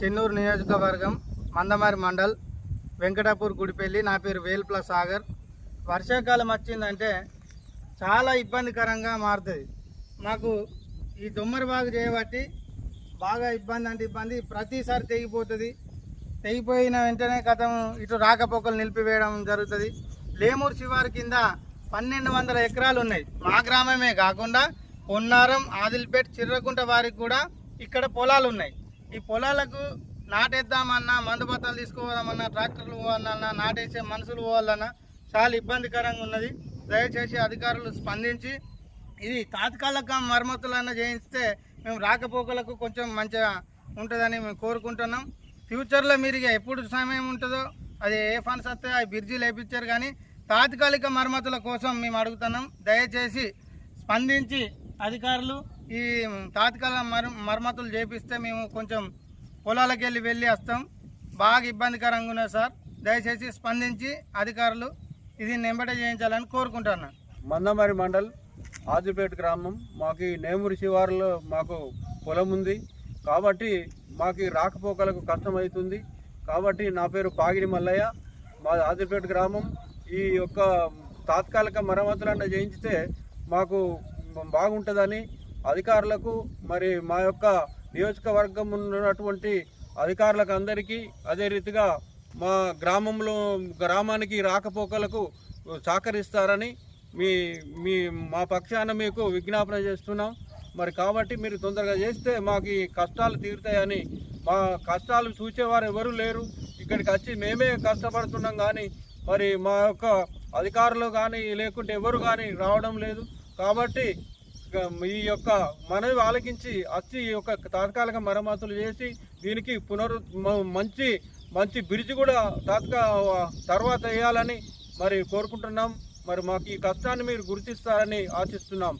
చెన్నూరు నియోజకవర్గం మందమారి మండల్ వెంకటాపూర్ గుడిపల్లి. నా పేరు వేల్ప్ల సాగర్. వర్షాకాలం వచ్చిందంటే చాలా ఇబ్బందికరంగా మారుతుంది. మాకు ఈ దొమ్మరి బాగు చేయబట్టి బాగా ఇబ్బంది అంటే ఇబ్బంది. ప్రతిసారి తెగిపోతుంది. తెగిపోయిన వెంటనే కథం ఇటు రాకపోకలు నిలిపివేయడం జరుగుతుంది. లేమూరు శివారు కింద పన్నెండు వందల ఎకరాలు ఉన్నాయి. మా గ్రామమే కాకుండా పొన్నారం ఆదిల్పేట్ చిర్రకుంట వారికి కూడా ఇక్కడ పొలాలు ఉన్నాయి. ఈ పొలాలకు నాటేద్దామన్నా మందు బత్తాలు తీసుకోవాలన్నా ట్రాక్టర్లు పోవాలన్నా నాటేసే మనుషులు పోవాలన్నా చాలా ఇబ్బందికరంగా ఉన్నది. దయచేసి అధికారులు స్పందించి ఇది తాత్కాలిక మరమ్మతులన్నా చేయిస్తే మేము రాకపోకలకు కొంచెం మంచిగా ఉంటుందని మేము కోరుకుంటున్నాం. ఫ్యూచర్లో మీరు ఎప్పుడు సమయం ఉంటుందో అది ఏ ఫండ్స్ వస్తే ఆ బ్రిడ్జి లేపించారు కానీ తాత్కాలిక మరమ్మతుల కోసం మేము అడుగుతున్నాం. దయచేసి స్పందించి అధికారులు ఈ తాత్కాల మర మరమ్మతులు చేపిస్తే మేము కొంచెం పొలాలకు వెళ్ళి వెళ్ళి వస్తాం. బాగా ఇబ్బందికరంగా ఉన్నది సార్. దయచేసి స్పందించి అధికారులు ఇది నింబట చేయించాలని కోరుకుంటున్నాను. మందమరి మండల్ ఆదిపేట గ్రామం. మాకు ఈ శివారులో మాకు పొలం ఉంది. కాబట్టి మాకు రాకపోకలకు కష్టమవుతుంది కాబట్టి నా పేరు పాగిరి మల్లయ్య. మా ఆదిపేట గ్రామం ఈ యొక్క తాత్కాలిక మరమ్మతులన్న చేయించితే మాకు బాగుంటుందని అధికారులకు మరి మా యొక్క నియోజకవర్గం ఉన్నటువంటి అధికారులకు అందరికీ అదే రీతిగా మా గ్రామంలో గ్రామానికి రాకపోకలకు సహకరిస్తారని మీ మీ మా పక్షాన మీకు విజ్ఞాపన చేస్తున్నాం. మరి కాబట్టి మీరు తొందరగా చేస్తే మాకు ఈ కష్టాలు తీరుతాయని మా కష్టాలు చూసేవారు ఎవరు లేరు. ఇక్కడికి వచ్చి మేమే కష్టపడుతున్నాం కానీ మరి మా యొక్క అధికారులు కానీ లేకుంటే ఎవరు కానీ రావడం లేదు. కాబట్టి ఈ యొక్క మనవి ఆలకించి వచ్చి ఈ యొక్క తాత్కాలిక మరమ్మతులు చేసి దీనికి పునరు మంచి మంచి బ్రిడ్జ్ కూడా తాత్కా తర్వాత వేయాలని మరి కోరుకుంటున్నాం. మరి మాకు ఈ కష్టాన్ని మీరు గుర్తిస్తారని ఆశిస్తున్నాం.